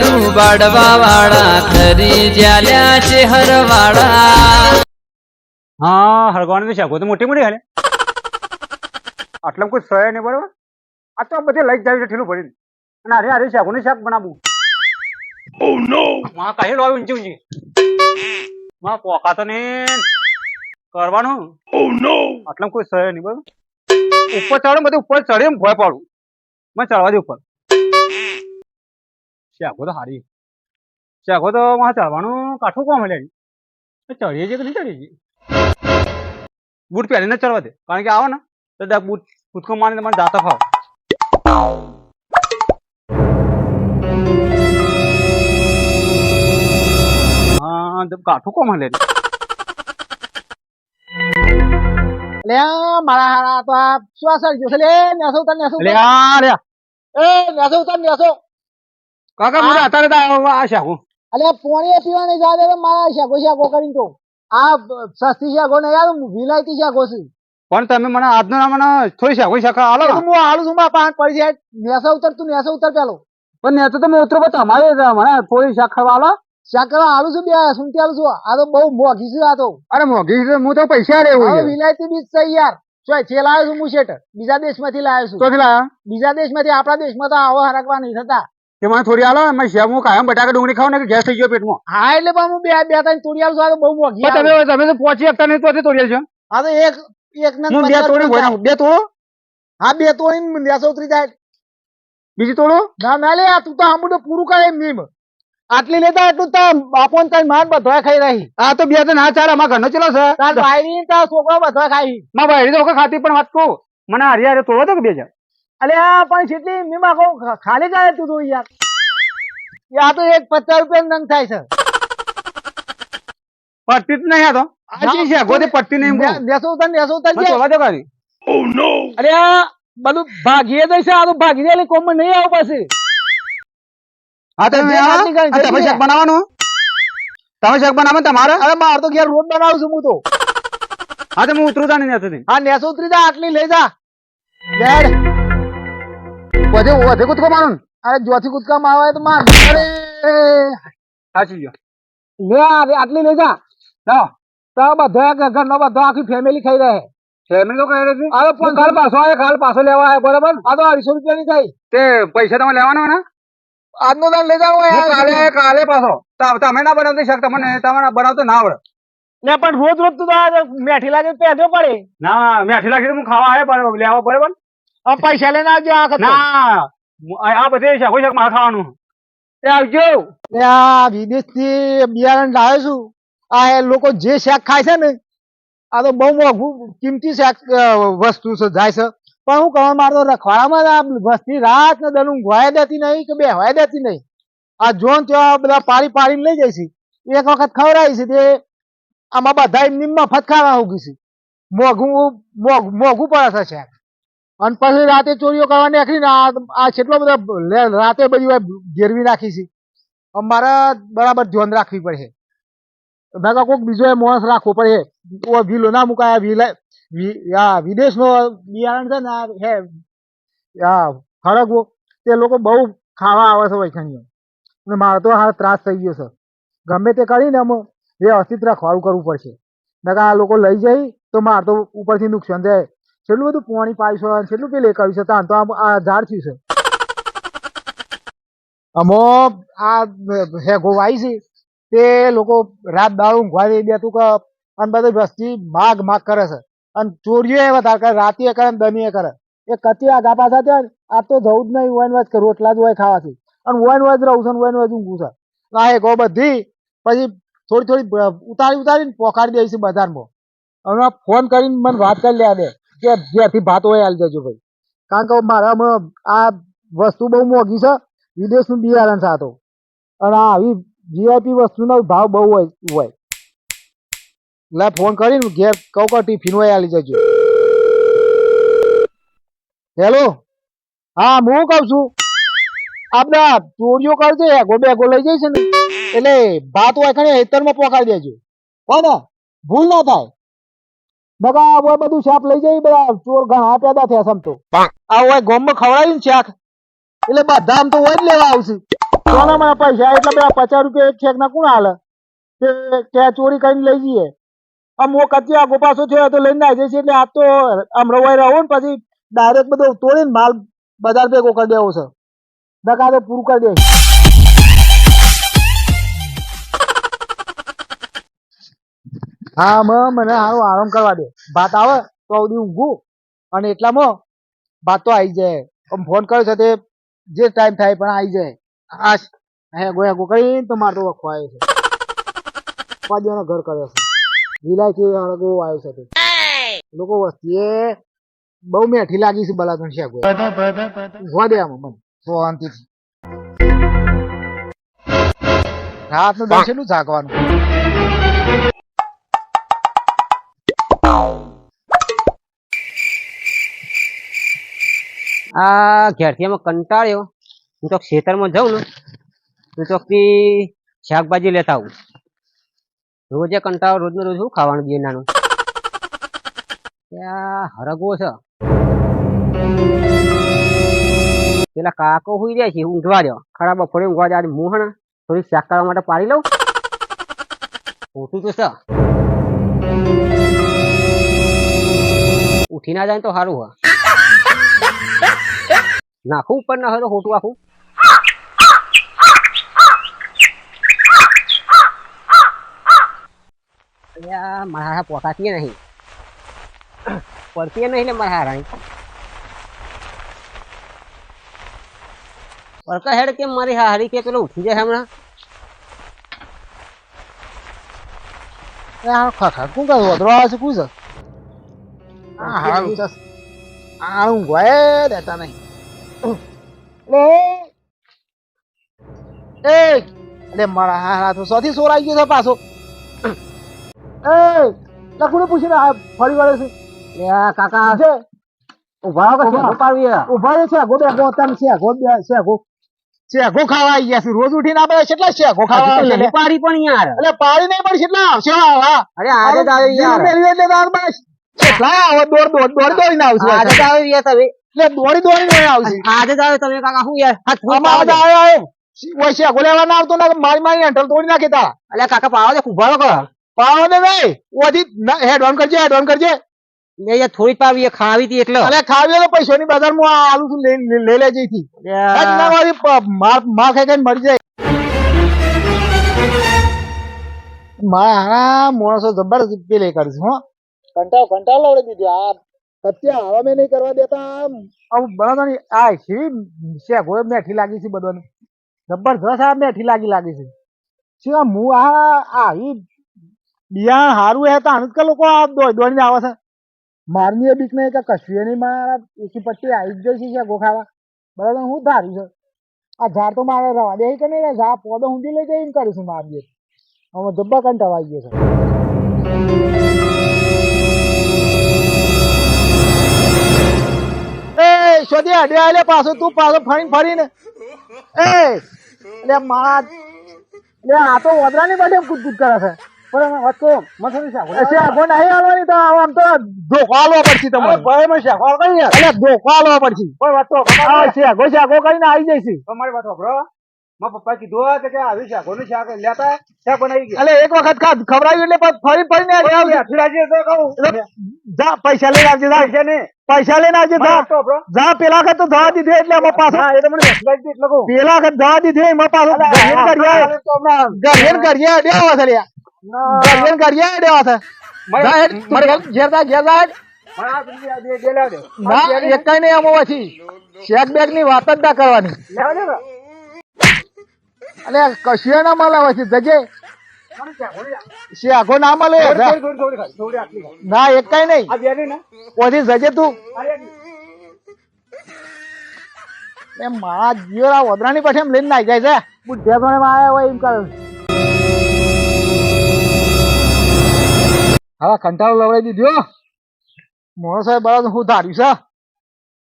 લાડુ બાડવા વાળા ખરી જ્યાલ્યા છે હરવાળા હા હળગવાની તો શાકો તો મોટી મોટી હાલે. આટલા કોઈ સહય નહીં બરોબર? આ તો બધે લઈ જાય છે ઠેલું ભરીને. અને અરે અરે શાકોનું શાક બનાવું. ઓ નો માં કાહે લોય ઊંચી ઊંચી. માં પોકા તો ને કરવાનું? ઓ નો આટલા કોઈ સહય નહીં બરોબર? ઉપર ચડે બધું ઉપર ચડે એમ ભય પાડું. મને ચડવા દે ઉપર. શાકો તો હારી. શાકો તો માં ચડવાનું કાઠું કોમ લે ચડીએ છીએ કે નહીં ચડીએ છીએ? બૂટ પહેરીને જ ચડવા દે. કારણ કે આવો ને તો બૂટ કૂદકો મારીને તમારે જાતા ફાવ કાઠું કોમ હલે લે મારા હારા તો આ શું ગયો છે? લે નેસો ઉતાર નેસો ઉતાર આ એ નેસો ઉતાર નેસો. કાકા મને અત્યારે તો આ- શાકો અલે પોણીએ પીવાની જાદે મારા શાકો શાકો કરીને તો આ સસ્તી શાકો ને યાર વિલાયતી શાકો છે. પણ તમે મને આજનો ના મને થોડી શાકો શાકા આલો. તો હું આલું છું માં પાંચ પડી જાય. નેસા ઉતર તું નેસા ઉતર પેલો. પણ ને તો તમે ઉતરો પણ તમારે મને થોડી શાક ખાવા આલો. શાક કરવા આલું છું બે સુંતી આલુ છું. આ તો બહુ મોઘી છે આ તો. અરે મોઘી છે હું તો પૈસા હવે છે. વિલાયતી બીજ છે યાર. ચોય છે લાવ્યો છું હું શેઠ. બીજા દેશમાંથી લાવ્યો છું. તો લાયા? બીજા દેશમાંથી આપણા દેશમાં તો આવો હરકવા નહીં થતા. મને થોડી આલો મેં શેમું કાયમ બટાકા ડુંગળી ખાવ ને કે ગેસ થઈ ગયો પેટમાં. હા એટલે પણ હું બે બે ત્રણ તોડી આલું છું તો બહુ મોઘી તમે તમે તો પહોંચી શકતા નહીં તો તોડી છે હા તો એક એક હું બે તોડી. બે તોડો. હા બે તોડીને નેસો ઉતરી જાય. બીજી તોડો. ના ના લે આ તું તો આમ તો પૂરું કરે મીમ આટલી લેતા એટલું તો બાપો ને તારી માર બધવા ખાઈ રહી. આ તો બે તો ના ચાર અમારા ઘરનો ચલો છે. તાર ભાઈ તાર છોકરો બધવા ખાઈ. મારા ભાઈ તો ખાતી પણ વાત કહું. મને હારી હારે તોડો તો કે બે હજાર. અલે આ પણ જેટલી મીમા કહું ખાલી કરે તું તું યાર યા તો એક પચાસ રૂપિયા નંગ થાય છે. પટ્ટી જ નહીં આ તો. આજી છે ગોદે પટ્ટી નહીં ને- નેસો ઉતાર નેસો ઉતાર છે તોડવા દો અરે આ બધું ભાગીએ દે છે આ તો ભાગી દે કોમ નહીં આવ પછી. હા તો તમે શક બનાવવાનું તમે શાક બનાવો તમારે? અરે માર તો ઘેર રોડ બનાવું છું હું તો. હા તો હું ઉતરું તા નહીં હા નેસો ઉતરી જા આટલી લઈ જા. લેડ વધે વધે કૂદકો મારું અરે જોથી કૂદકા મારવા તો માર. અરે સાચી ગયો. લે આ રે, આટલી લઈ જા. જાઓ તો બધા ઘરનો બધો આખી ફેમિલી ખાઈ રહે. ફેમિલી તો કહી રહે છે? અરે પણ કાલ પાછો આવે કાલ પાછો લેવા આવે બરાબર? આ તો અઢીસો રૂપિયા ની થાય તે પૈસા તમે લેવાના ને? આજનો દાન લઈ જાવ કાલે કાલે પાછો. તમે ના બનાવતી શકતા તમને તમારે બનાવતો ના આવડે. ને પણ રોજ રોજ તું મેઠી લાગે પેદો પડે. ના મેઠી લાગે હું ખાવા આવે લેવા બરાબર? પૈસા લઈને આવજો આ ખતો. ના આ બધે છે કોઈ મારે ખાવાનું. એ આવજો. એ આ વિદેશથી બિયારણ લાવે છું. આ લોકો જે શેક ખાય છે ને આ તો બહુ મોંઘું કિંમતી શેક વસ્તુ છે જાય છે. પણ હું કહું મારે તો રખવાડામાં આ વસ્તી રાત ને દન ઊંઘવાય દેતી નહીં કે બેહવાય દેતી નહીં. આ જોન ત્યાં બધા પાડી પાડીને લઈ જાય છે. એક વખત ખવડાવી છે તે આમાં બધા એમની મફત ખાવા ઉગી છે. મોઘું મોઘું મોંઘું પડે છે શાક. અને પછી રાતે ચોરીઓ કરવા નીકળીને આ કેટલો બધા રાતે બધી ગેરવી નાખી છે. અમારે બરાબર ધ્યાન રાખવી પડશે મેં કહો કોઈક બીજો માણસ રાખવો પડે. ઓ વિલો ના મુકાય, વિલા વિદેશનો બિયારણ છે ને હે ફરકવો તે લોકો બહુ ખાવા આવે છે વૈખણીઓ. અને મારે તો હા ત્રાસ થઈ ગયો છે. ગમે તે કરીને અમે વ્યવસ્થિત રાખવાનું કરવું પડશે. નકર આ લોકો લઈ જાય તો મારે તો ઉપરથી નુકસાન જાય છેલ્લું બધું પાણી પાયું છે છેલ્લું પેલે કર્યું તાન, તો આ ઝાડ થયું છે. અમો આ હેગો વાઈ છે. તે લોકો રાત દાળ ઊંઘવા દે બેતું કે અને બધી વસ્તી માગ માગ કરે છે. અને ચોરીઓ વધારે કરે, રાતે કરે ને દમી કરે. એ કતી આ ગાપા સાથે આ તો જવું જ નહીં વન વચ કે રોટલા જ હોય ખાવાથી. અને વન વચ રહું છે વન વચ ઊંઘું છે. આ હેગો બધી, પછી થોડી થોડી ઉતારી ઉતારીને પોખાડી દે છે બજારમાં હવે ફોન કરીને મને વાત કરી લે દે. કે જેથી ભાત હોય આલી જજો ભાઈ. કારણ કે મારામાં આ વસ્તુ બહુ મોંઘી છે, વિદેશનું બિયારણ છે આ તો. અને આવી જીઆઈપી વસ્તુનો ભાવ બહુ હોય હોય. એટલે ફોન કરીને ઘેર કહું કે ટિફિન હોય આલી જજો હેલો? હા, હું કહું છું? આપણે ચોરીઓ કરજે એગો બેગો લઈ જઈશ ને. એટલે ભાત હોય ખાલી હેતરમાં પોકાડી દેજો. હો ને ભૂલ ના થાય. બગા હવે બધું શાક લઈ જઈ બધા. ચોર ઘણા પેદા થયા સમતો આ હોય ગોમમાં ખવડાયું શાક. એટલે બધા આમ તો હોય જ લેવા આવશે. કોના મને પૈસા? એટલે પેલા પચાસ રૂપિયા એક છેક ના કોણ હાલે? તે ત્યાં ચોરી કરીને લઈ જઈએ. આમ હું કચ્ચી આગો પાછો થયો તો લઈને આવી જશે એટલે આ તો આમ રવાઈ રહો ને પછી ડાયરેક્ટ બધો તોડીને માલ બજાર ભેગો કરી દેવો છે. નકા તો પૂરું કરી દે હા, મ, મને હારો આરામ કરવા દે. ભાત આવે તો સુધી ઊંઘું અને એટલામાં ભાત તો આવી જાય. આમ ફોન કર્યો છે તે, જે ટાઈમ થાય પણ આવી જાય. આ હે ગોયા ગો કરીને તો મારે તો વખો આવ્યો છે. પાડીઓનો ઘર કર્યો છે. વિલાયથી હળગો આવ્યો છે તે. લોકો એ બહુ મેઠી લાગી છે બલાગણ છે ગોયા ઊંઘવા દે આમાં મને શાંતિથી. રાતનું દર્શન જાગવાનું આ ઘેરથી અમે કંટાળ્યો. હું તો ખેતરમાં જાઉં ને હું ચોકથી શાકભાજી લેતા આવું. રોજે કંટાળો, રોજનું રોજ શું ખાવાનું બે નાનું? ત્યાં હરગવો છે. પેલા કાકો હુઈ જાય છે, ઊંઘવા દો. ખરાબ બપોરે ઊંઘવા હું હે ને થોડી શાક કરવા માટે પાડી લઉં. ઉઠું તો છે ઉઠી ના જાય તો સારું હોય નાખું ઉપર ના હોય તો ખોટું આખું. મારા પોકાતી નહીં. પડતી નહીં ને મારા હારાની પડકા હેડ કેમ મારી હારી કે પેલો ઉઠી જાય હમણાં? ખખા કોણ કહે વધરો આવે છે કોણ છે? આ હારું આ ઊંઘવાય નહીં. લે એ એટલે મારા હારા તો સૌથી સોર આવી ગયો છે પાછો એ લખુને પૂછીને આ ફરી વળે છે કાકા છે ઊભા કે શેનો પાડવી ઊભા છે આગો બે છે છે છે ખાવા આવી ગયા છે રોજ ઉઠીને આપણે કેટલા છે ખાવા હજી તો આવે નહીં પાડી પણ યાર એટલે પાડી નહીં પણ કેટલા આવશે હા અરે આજે જ આવી યાર એટલે તાર બસ કેટલા આવે દોડ દોડ દોડ દોડીને આવશે આજે જ આવી યાર તમે એટલે દોડી દોડીને આવશે આજે જ આવે તમે કાકા શું યાર હાથ ફૂટ આમાં. આવ્યો આવ્યો ઓય છે આગો લેવા ના આવતો ના મારી મારી હેન્ડલ તોડી નાખી તારા. એટલે કાકા પાવો દે ઊભા રહો કે પાવો દે ભાઈ ઓધી હેડ ઓન કરજે હેડ ઓન કરજે. લે યાર થોડી પાવી એ ખાવી હતી એટલે અને ખાવી તો પૈસાની બજારમાં આલુ તું લઈ લેજે થી ના માર માર ખાઈ ખાઈ મરી જાય. મારા માણસો જબરદસ્ત પેલે કરશે હો. કંટાળ કંટાળ લવડી દીધી આ કત્યા હવે મેં નહીં કરવા દેતા આમ. આમ બરાબર. આ શી છે ગોળ મેઠી લાગી છે બધાને. જબરજસ્ત આ મેઠી લાગી લાગી છે. શું હું આ આ બિયાણ હારું હે તો આનું કે લોકો આ દોડ દોડીને આવે છે? મારની બીક નહીં કે કશું નહીં મારા એસી પટ્ટી આવી જ ગઈ છે ગોખાવા. બરાબર હું ધારું છે. આ ઝાડ તો મારે રવા દે કે નહીં? ઝાડ પોદો ઊંધી લઈ જઈને કરીશું મારી હવે જબ્બા આવી ગયો છે. એ શોધી અડે આલે પાછો તું પાછો ફરીને ફરીને. એ એટલે મારા એટલે આ તો વદરાની બધે ગુદ ગુદ કરે છે. પણ વચ્ચે મથુરી શાક એટલે આગો નહીં હાલવાની તો આમ તો ધોકો હાલવો પડશે તમારે ભાઈ મને શાક હાલ કરી એટલે ધોકો હાલવો પડશે. પણ વાતો આ શાકો શાકો કરીને આવી જઈશ. તમારી વાત સાંભળો મારા પપ્પા કીધું કે આવી શાકોનું શાક લેતા શાક બનાવી ગયા. એટલે એક વખત ખા ખવડાવ્યું એટલે ફરી તો કહું. જા પૈસા લઈને આવજે જા. પૈસા ને પૈસા લઈને આવજે જા. જા પેલા વખત તો જવા દીધી એટલે એમાં પાછો. એ તો મને અથડાજી એટલે કહું. પેલા વખત જવા દીધી એમાં પાછો ગરિયન કરીએ ગરિયન કરીએ અડ્યા છે લ્યા. ગરિયન કરીએ અડ્યા છે. જા ઘેર ઘેર જા ઘેર જા હેડ. મારા હાથ સુધી આ બે- બે લાવ દે. ના એકાઈ નહીં આમાં પછી. શેક બેગની વાત જ ના કરવાની. અને કશું ના મળે. પછી જજે મને શાકોની ના મળે. ના એક નહીં. આ નહીં પછી જજે તું. એમ મારા જીવરા વદરાની પછી એમ લઈને નાઈ જાય છે. બુઢિયા ધોણે માં આવ્યા હોય એમ કરે. કંટાળો લવડાઈ દીધો. મોણો સાહેબ બરાબર હું ધાર્યું છે.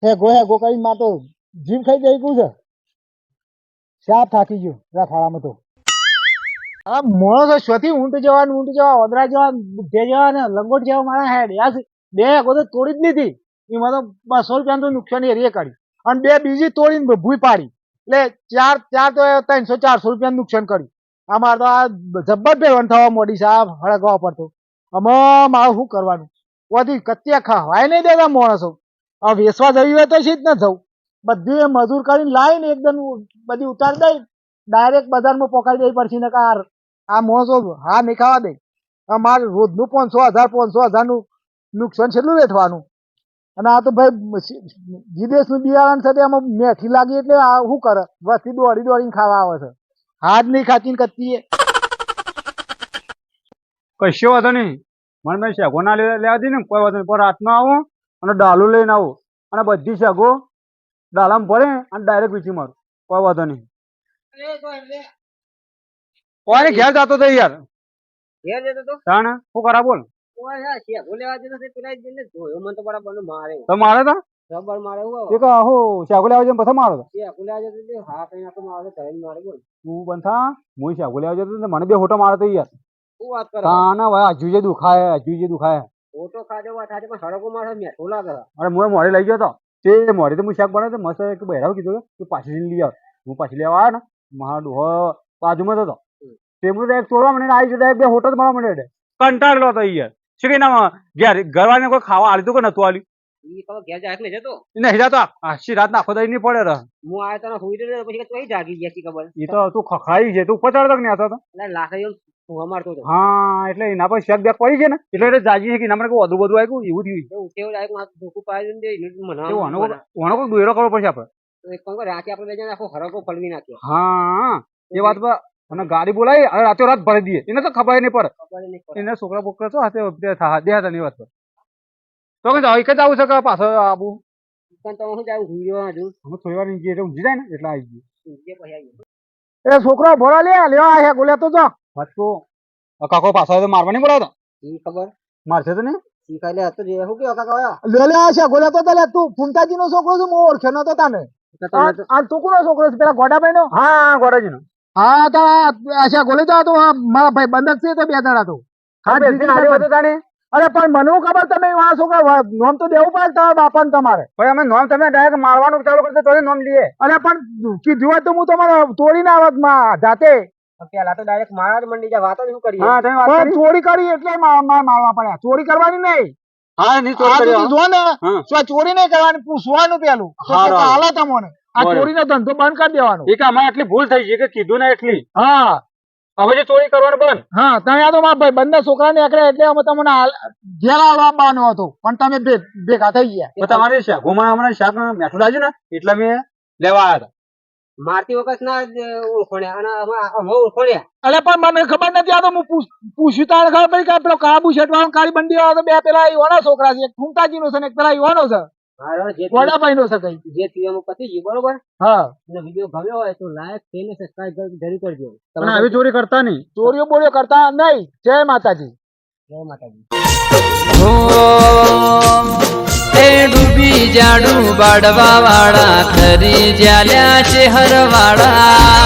હે ગો હે ગો કરી માં તો જીમ ખાઈ જાય ગયું છે. સાપ થાકી ગયું રખાડામાં તો. આ મોણો તો સ્વથી ઊંટ જવાનું, ઊંટ જવા, ઓદરા જેવા બુઢિયા જવા ને લંગોટ જેવા મારા હેડ. યાર બે ગો તોડી જ લીધી. એમાં તો બસો રૂપિયા તો નુકસાન એરીએ કાઢી. અને બે બીજી તોડીને ભૂઈ પાડી. એટલે ચાર ચાર તો ત્રણસો, ચારસો રૂપિયા નુકસાન કર્યું. આ મારે તો આ જબ્બર ભેળવણ થવા મોડી સાહેબ હળગવા પડતો. આમાં મારે શું કરવાનું? વધી કત્યા ખાવાય નહીં દેતા માણસો. આ વેસવા જવી હોય તો સીધ ન જવું બધી મજૂર કરીને લાવીને એકદમ બધી ઉતારી દઈ ડાયરેક્ટ બજારમાં પોકાડી દઈ પડશે ને કાર આ માણસો હા નહીં ખાવા દે. અમારે મારે રોજનું પાંચસો હજાર, પાંચસો હજારનું નુકસાન છેટલું વેઠવાનું. અને આ તો ભાઈ વિદેશનું બિયારણ છે તે એમાં મેઠી લાગી એટલે આ શું કરે? વસ્તી દોડી દોડીને ખાવા આવે છે. હાથ નહીં ખાતી ને કત્તી એ. કશો વાંધો નહીં. મને મેં શેગો ના લેવા દી ને, કોઈ વાંધો નહીં. પણ રાતનો આવું અને ડાલું લઈને આવું. અને બધી શેગો ડાલામાં ભરે અને ડાયરેક્ટ વીચી મારું. કોઈ વાંધો નહીં. કોઈ ઘેર જતો તો યાર. ઘેર જતો તો? તાણ શું કરા બોલ? મારે. તો મારે તો? રબર મારે હું લેવા જઈને પછી મારો તો? લેવા જતો હા કઈ આખો મારે મારે બોલ. તું બંધા હું શેગો લેવા જતો તો મને બે ફોટો મારે તો યાર. શું વાત કરે? તાના ભાઈ હજુ જે દુખાય હજુ જે દુખાય. ફોટો ખાજો વાત પણ સડકો મારે મેઠો લાગે. અરે હું મોડે લઈ ગયો તો. તે મોડે તો હું શાક બનાવ્યો તો મસ્ત એક બહેરાવ કીધું કે પાછી લઈ આવ. હું પાછી લેવા આવ્યો ને મારા ડોહો બાજુમાં હતો. તે મને એક તોડવા મને આવી જતા એક બે હોટલ મળવા મળે કંટાળલો હતો યાર. શું કે ના ઘેર ઘરવાળાને કોઈ ખાવા આલ્યું તો કે નતું આલ્યું? ઈ હું એટલે એના પર શક બેક પડી છે ને? એટલે જાજી છે કે એના મને કોઈ વધુ બધું આવ્યું એવું થયું. માથું ધોકું પાડી દે કોઈ- દોયરો કરવો પડશે આપણે. તો એક કામ કર રાતે આપણે બે જણા આખો હરકો ફલવી નાખ્યો. હા એ વાત પર અને ગાડી બોલાવી અને રાતો રાત ભરી દઈએ. એને તો ખબર નહીં પડે. એને છોકરા બોકરા તો હાથે દે હતા ની વાત પર. તો કે એક જ આવું છે કે પાછો આવું પણ તો હું હજુ અમે થોડી વાર એટલે ઊંઘી જાય ને એટલે આવી ગયો. એ છોકરો ભોળા લે લેવા આ ગોલ્યા તો જો. વાત કાકો પાછો તો મારવા નહીં બોલાવતો ઈ ખબર. મારશે તો નહીં? હતો જે કાકા? લે લે આ તો ફૂમતાજી નો છોકરો છું હું ઓળખ્યો નતો તને. તો તમે તો- આ તું કોનો છોકરો છે પેલા ગોડાભાઈ નો હા ગોડાજી નો હા તો આ શેગો લેતો હતો મારા ભાઈ બંધક છે તો બે જણા તો. હા બેસી હારી હતો તાણી. અરે પણ મને ખબર તમે આ છોકરા નોમ તો દેવું પડે તમારા બાપાને તમારે. અમે નોમ તમે ડાયરેક્ટ મારવાનું ચાલુ કરતો તો નોમ લઈએ. અરે પણ કીધું તો હું તમારે તોડીને આવતમાં જાતે. પેલા તો ડાયરેક્ટ મારા જ મંડી જાય વાતો જ શું કરીએ. હા તમે વાત કરી. ચોરી કરી એટલે મા- મા- મારવા પડ્યા. ચોરી કરવાની નહીં. હા ચોરી કરી જો ને. હા. ચોરી નહીં કરવાની પૂછવાનું પેલું. હાલે તમને. આ. ચોરીનો ધંધો બંધ કરી દેવાનો. એક અમારે આટલી ભૂલ થઈ છે કે કીધું ને એટલી. હા. હવે જે ચોરી કરવાનું બંધ. હા તમે આ તો મારા ભાઈ બંને છોકરા નીકળે એટલે અમે તમને હાલ- આવવાનો હતો. પણ તમે ભેગા થઈ ગયા. તો તમારે શાકોમાં હમણાં શાક મેઠું લાગ્યું ને એટલે મેં લેવા આવ્યા મારતી વખત ના ઓળખોણ્યા અને અમે ઓળખોણ્યા. અરે પણ મને ખબર નથી આ તો હું પૂછ- પૂછ્યું તારે ખબર પડી કે પેલો કાબુ બુશર્ટ કાળી બંડી વાળો તો બે પેલા યુવાનો છોકરા છે એક ફૂમતાજી નો છે ને એક પેલા યુવાનો છે. નો છે કઈ. જે થયું પતી ગયું બરોબર? હા. અને વીડિયો ગમ્યો હોય તો લાઈક તેને સબસ્ક્રાઇબ જરૂર કરજો. અને આવી ચોરી કરતા નહીં. ચોરીઓ બોરીઓ કરતા નહીં. જય માતાજી. જય માતાજી. એ ડૂબી જાડું બાડવા વાળા ખરી જ્યાલ્યા છે હરવાળા.